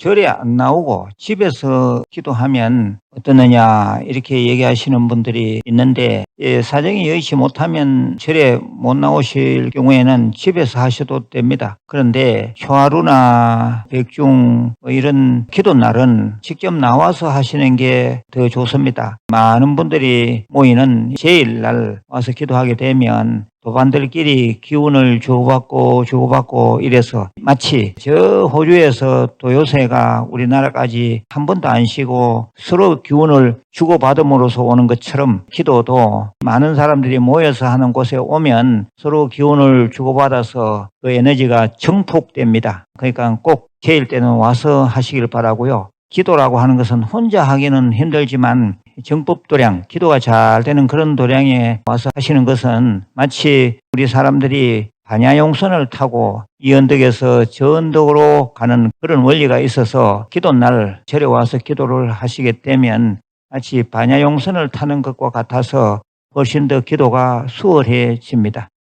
절에 안 나오고 집에서 기도하면 어떠느냐 이렇게 얘기하시는 분들이 있는데 예, 사정이 여의치 못하면 절에 못 나오실 경우에는 집에서 하셔도 됩니다. 그런데 초하루나 백중 뭐 이런 기도 날은 직접 나와서 하시는 게 더 좋습니다. 많은 분들이 모이는 제일 날 와서 기도하게 되면 도반들끼리 기운을 주고받고 주고받고 이래서 마치 저 호주에서 도요새가 우리나라까지 한 번도 안 쉬고 서로 기운을 주고받음으로써 오는 것처럼 기도도 많은 사람들이 모여서 하는 곳에 오면 서로 기운을 주고받아서 그 에너지가 정폭됩니다. 그러니까 꼭 제일 때는 와서 하시길 바라고요. 기도라고 하는 것은 혼자 하기는 힘들지만 정법 도량, 기도가 잘 되는 그런 도량에 와서 하시는 것은 마치 우리 사람들이 반야용선을 타고 이 언덕에서 저 언덕으로 가는 그런 원리가 있어서 기도날 절에 와서 기도를 하시게 되면 마치 반야용선을 타는 것과 같아서 훨씬 더 기도가 수월해집니다.